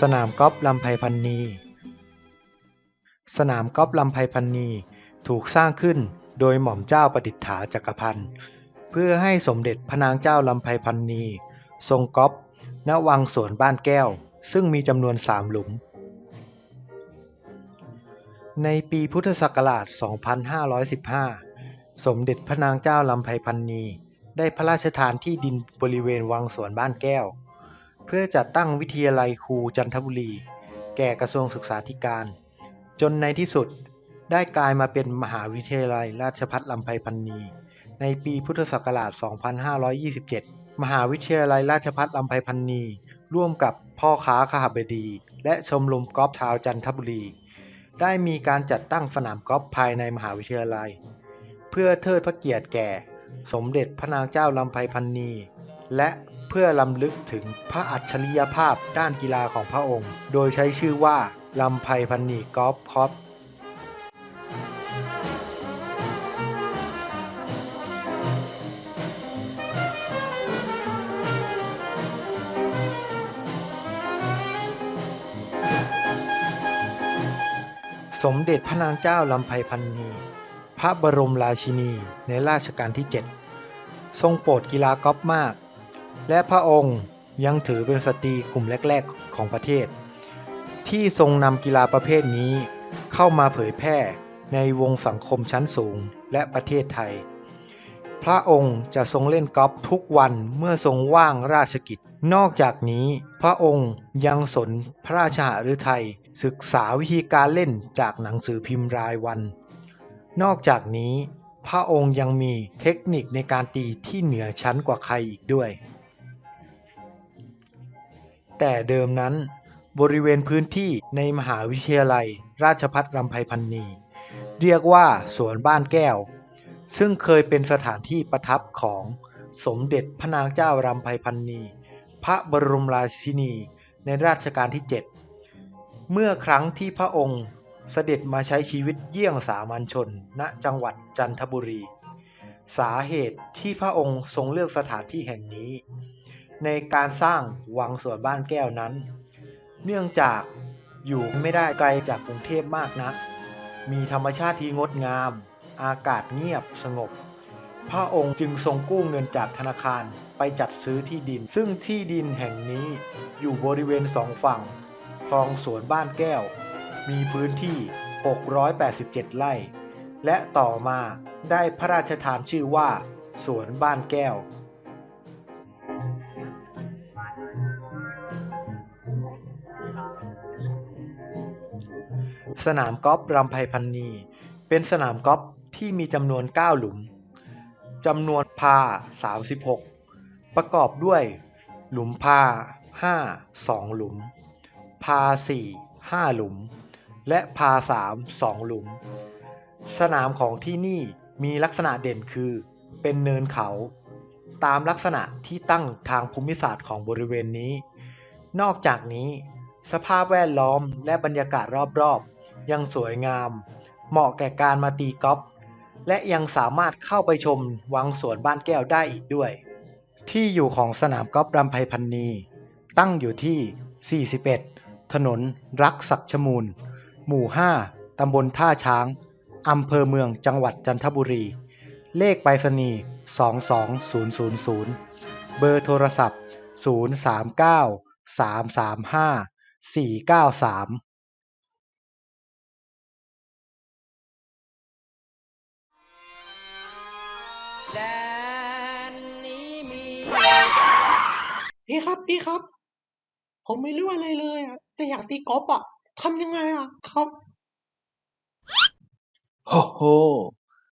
สนามกอล์ฟลำไพพันนี สนามกอล์ฟลำไพพันนีถูกสร้างขึ้นโดยหม่อมเจ้าประดิษฐาจักรพันธ์เพื่อให้สมเด็จพระนางเจ้าลำไพพันนี ทรงกอล์ฟณวังสวนบ้านแก้ว ซึ่งมีจำนวนสามหลุม ในปีพุทธศักราช 2515 สมเด็จพระนางเจ้าลำไพพันนี ได้พระราชทานที่ดินบริเวณวังสวนบ้านแก้ว เพื่อจัดตั้งวิทยาลัยครูจันทบุรี แก่กระทรวงศึกษาธิการ จนในที่สุดได้กลายมาเป็นมหาวิทยาลัยราชภัฏลำไพพันนี ในปีพุทธศักราช 2527 มหาวิทยาลัยราชภัฏลำไพพันนี ร่วมกับพ่อค้าขหบดี และชมรมกอล์ฟชาวจันทบุรี ได้มีการจัดตั้งสนามกอล์ฟภายในมหาวิทยาลัย เพื่อเทิดพระเกียรติแก่ สมเด็จพระนางเจ้าลำไพพันนี และ เพื่อลำลึกถึงพระอัจฉริยภาพด้านกีฬาของพระองค์ โดยใช้ชื่อว่าลำไพพันนีกอล์ฟคอปสมเด็จพระนางเจ้าลำไพพันนี พระบรมราชินีในรัชกาลที่ 7 ทรงโปรดกีฬากอล์ฟมาก และพระองค์ยังถือเป็นสตรีกลุ่มแรก ๆ ของประเทศ ที่ทรงนำกีฬาประเภทนี้เข้ามาเผยแพร่ในวงสังคมชั้นสูงและประเทศไทย พระองค์จะทรงเล่นกอล์ฟทุกวันเมื่อทรงว่างราชกิจ นอกจากนี้พระองค์ยังสนพระราชหฤทัยศึกษาวิธีการเล่นจากหนังสือพิมพ์รายวัน นอกจากนี้ พระองค์ยังมีเทคนิคในการตีที่เหนือชั้นกว่าใครอีกด้วย แต่เดิมนั้น บริเวณพื้นที่ในมหาวิทยาลัย ราชภัฏลำไพพันนีเรียกว่าสวนบ้านแก้ว ซึ่งเคยเป็นสถานที่ประทับของสมเด็จพระนางเจ้ารำไพพันนีพระบรมราชินีในรัชกาลที่ 7 เมื่อครั้งที่พระองค์เสด็จมาใช้ชีวิตเยี่ยงสามัญชน ณ จังหวัดจันทบุรี สาเหตุที่พระองค์ทรงเลือกสถานที่แห่งนี้ ในการสร้างวังสวนบ้านแก้วนั้น เนื่องจากอยู่ไม่ได้ไกลจากกรุงเทพมากนัก มีธรรมชาติที่งดงาม อากาศเงียบสงบ พระองค์จึงทรงกู้เงินจากธนาคารไปจัดซื้อที่ดิน ซึ่งที่ดินแห่งนี้อยู่บริเวณสองฝั่งคลองสวนบ้านแก้ว มีพื้นที่ 687 ไร่ และต่อมาได้พระราชทานชื่อว่า สวนบ้านแก้ว สนามกอล์ฟรำไพพันนี เป็นสนามกอล์ฟที่มีจำนวน 9 หลุม จำนวนพา 36 ประกอบด้วย หลุมพา 5 2 หลุม พา 4 5 หลุม และพา 3 2 หลุม สนามของที่นี่มีลักษณะเด่นคือ เป็นเนินเขา ตามลักษณะที่ตั้งทางภูมิศาสตร์ของบริเวณนี้ นอกจากนี้สภาพแวดล้อมและบรรยากาศรอบๆ ยังสวยงาม เหมาะแก่การมาตีกอล์ฟและยังสามารถเข้าไปชมวังสวนบ้านแก้วได้อีกด้วย ที่อยู่ของสนามกอล์ฟรำไพพันนี ตั้งอยู่ที่ 41 ถนนรักศักชมูล หมู่ 5 ตำบลท่าช้าง อำเภอเมืองจังหวัดจันทบุรี เลขไปรษณีย์ 22000 เบอร์โทรศัพท์ 039 335 493 แดนนี้มีพี่ครับพี่ครับ ผมไม่รู้อะไรเลยอะแต่อยากตีกอล์ฟอะทำยังไงอะครับโอ้โห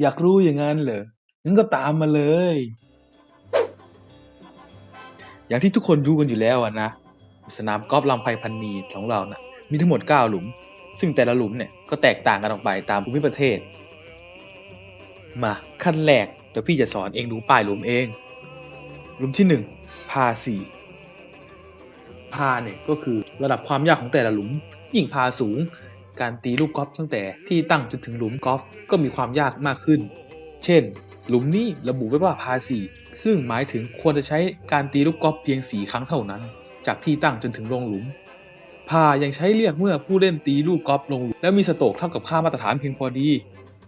อยากรู้อย่างนั้นเหรองั้นก็ตามมาเลย อย่างที่ทุกคนรู้กันอยู่แล้วอะนะ สนามกอล์ฟลำไพพันนีของเรานะ่ะ มีทั้งหมด 9 หลุม ซึ่งแต่ละหลุมเนี่ยก็แตกต่างกันออกไปตามภูมิประเทศ มาขั้นแรก เดี๋ยวพี่จะสอนเองดูป้ายหลุมเอง หลุมที่ 1 พาสี่พาเนี่ยก็คือระดับความยากของแต่ละหลุม ยิ่งพาสูง การตีลูกกอล์ฟตั้งแต่ที่ตั้งจนถึงหลุมกอล์ฟก็มีความยากมากขึ้น เช่น หลุมนี้ระบุไว้ว่าพาสี่ซึ่งหมายถึงควรจะใช้การตีลูกกอล์ฟเพียง4ครั้งเท่านั้น จากที่ตั้งจนถึงลงหลุมพายังใช้เรียกเมื่อผู้เล่นตีลูกกอล์ฟลงหลุมแล้วมีสโตกเท่ากับค่ามาตรฐานเพียงพอดี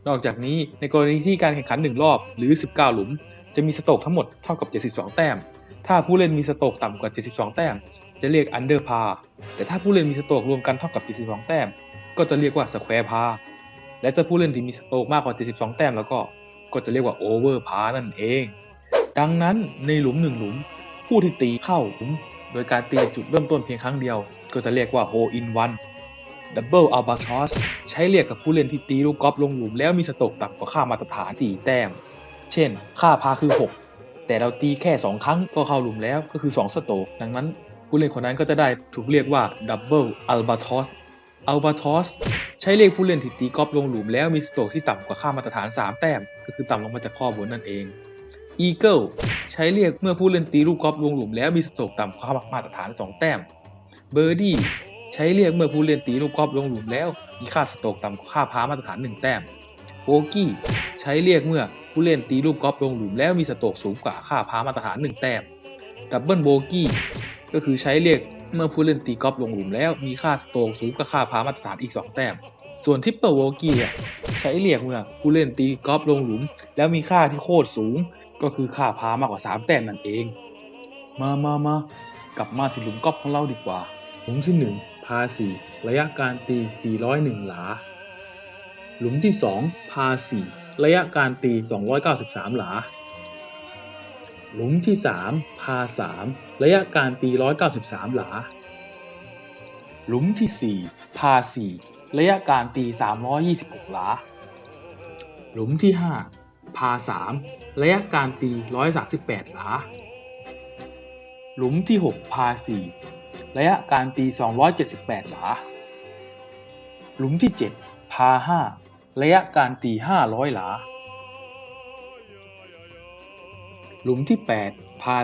นอกจากนี้ในกรณีที่การแข่งขัน 1 รอบหรือ 19 หลุม จะมีสโตกทั้งหมดเท่ากับ 72 แต้ม ถ้าผู้เล่นมีสโตกต่ำกว่า 72 แต้ม จะเรียกอันเดอร์พาแต่ถ้าผู้เล่นมีสโตกรวมกันเท่ากับ 72 แต้ม ก็จะเรียกว่าสแควร์พาและถ้าผู้เล่นที่มีสโตกมากกว่า 72 แต้มแล้วก็ก็จะเรียกว่าโอเวอร์พานั่นเอง ดังนั้นในหลุมหนึ่งหลุม ผู้ที่ตีเข้าหลุม โดยการตีจุดเริ่มต้นเพียงครั้งเดียว ก็จะเรียกว่า hole in one double albatross ใช้เรียกกับผู้เล่นที่ตีลูกกอล์ฟลงหลุมแล้วมีสโตกต่ำกว่าค่ามาตรฐาน 4 แต้ม เช่น ค่าพาคือ 6 แต่เราตีแค่ 2 ครั้งก็เข้าหลุมแล้วก็คือ 2 สโตกดังนั้นผู้เล่นคนนั้นก็จะได้ถูกเรียกว่า double albatross albatross ใช้เรียกผู้เล่นที่ตีกอล์ฟลงหลุมแล้วมีสโตกที่ต่ำกว่าค่ามาตรฐาน 3 แต้ม ก็คือต่ำลงมาจากข้อบนนั่นเอง Eagle ใช้เรียกเมื่อผู้เล่นตีลูกกอล์ฟลงหลุมแล้วมีสโตกต่ำกว่ามาตรฐาน 2 แต้ม Birdie ใช้เรียกเมื่อผู้เล่นตีลูกกอล์ฟลงหลุมแล้ว มีค่าสโตกต่ำกว่าค่าพามาตรฐาน 1 แต้ม Bogey ใช้เรียกเมื่อผู้เล่นตีลูกกอล์ฟลงหลุมแล้วมีสโตกสูงกว่าค่าพามาตรฐาน 1 แต้ม Double Bogey ก็คือใช้เรียกเมื่อผู้เล่นตีกอล์ฟลงหลุมแล้วมีค่าสโตกสูงกว่าค่าพามาตรฐานอีก 2 แต้ม ส่วน Triple Bogey อะใช้เรียกเมื่อผู้เล่นตีกอล์ฟลงหลุม แล้วมีค่าที่โคตรสูง ก็คือค่าพามากกว่า 3 แต้มนั่นเอง มา มา มากลับมาที่หลุมกอล์ฟของเราดีกว่า หลุมที่1 พา 4 ระยะการตี 401 หลา หลุมที่ 2 พา 4 ระยะการตี 293 หลา หลุมที่ 3 พา 3 ระยะการตี 193 หลา หลุมที่ 4 พา 4 ระยะการตี 326 หลา หลุมที่ 5 พา 3 ระยะการตี 138 หลา หลุมที่ 6 พา 4 ระยะการตี 278 หลา หลุมที่ 7 พา 5 ระยะการตี 500 หลา หลุมที่ 8 พา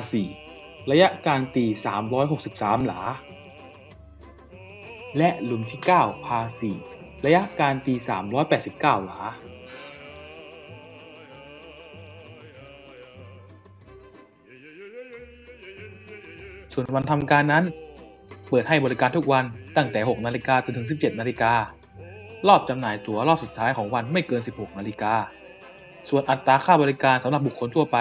4 ระยะการตี 363 หลา และหลุมที่ 9 พา 4 ระยะการตี 389 หลาส่วนวันทำการนั้น เปิดให้บริการทุกวันตั้งแต่ 6 นาฬิกาจนถึง 17 นาฬิการอบจำหน่ายตั๋วรอบสุดท้ายของวันไม่เกิน 16 นาฬิกา ส่วนอัตราค่าบริการสำหรับบุคคลทั่วไป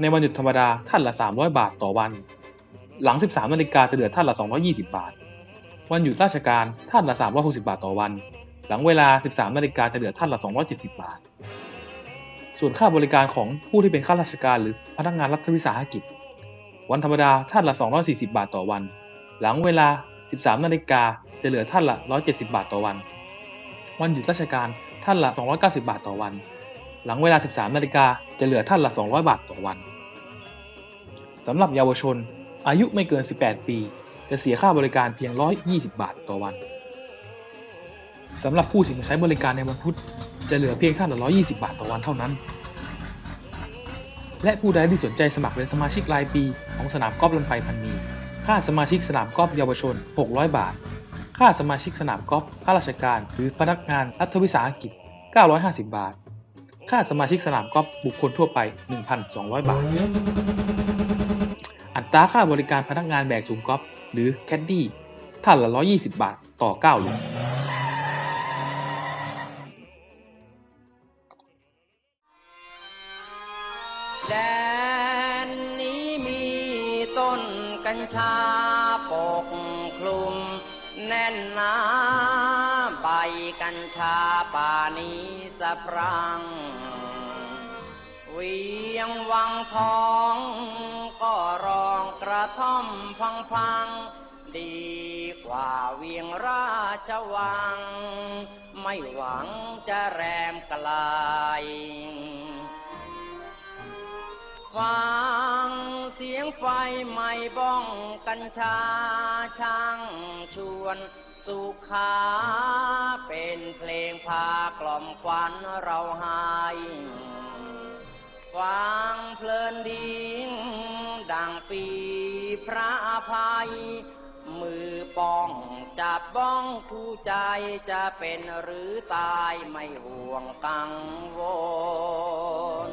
ในวันหยุดธรรมดาท่านละ 300 บาทต่อวัน หลัง 13 นาฬิกาจะเหลือท่านละ 220 บาท วันหยุดราชการท่านละ 360 บาทต่อวัน หลังเวลา 13 นาฬิกาจะเหลือท่านละ 270 บาท ส่วนค่าบริการของผู้ที่เป็นข้าราชการหรือพนักงานรัฐวิสาหกิจ วันธรรมดาท่านละ 240 บาทต่อวัน หลังเวลา 13 นาฬิกาจะเหลือท่านละ 170 บาทต่อวัน วันหยุดราชการท่านละ 290 บาทต่อวัน หลังเวลา 13 นาฬิกาจะเหลือท่านละ 200 บาทต่อวัน สำหรับเยาวชน อายุไม่เกิน 18 ปี จะเสียค่าบริการเพียง 120 บาทต่อวัน สำหรับผู้ที่มาใช้บริการในวันพุธจะเหลือเพียงท่านละ 120 บาทต่อวันเท่านั้น และผู้ใดที่สนใจสมัครเป็นสมาชิกรายปีของสนามกอล์ฟลำไพพันนี ค่าสมาชิกสนามกอล์ฟเยาวชน 600 บาท ค่าสมาชิกสนามกอล์ฟข้าราชการ หรือพนักงานรัฐวิสาหกิจ 950 บาท ค่าสมาชิกสนามกอล์ฟบุคคลทั่วไป 1,200 บาท อัตราค่าบริการพนักงานแบกถุงกอล์ฟหรือแคดดี้ท่านละ 120 บาท ต่อ9หลุม กัญชาปกคลุม แน่นหนาใบกัญชาป่านี้สะพรังเวียงวังทอง ก็รองกระท่อมพังพังๆดีกว่าเวียงราชวัง ไม่หวังจะแรมไกล ฟังเสียงไฟไหม้บ้องกัญชาช่างชวนสุขาเป็นเพลงพากล่อมขวัญเราหายฟังเพลินดีดังปีพระอภัย มือป้องจับบ้องคู่ใจจะเป็นหรือตายไม่ห่วงกังวล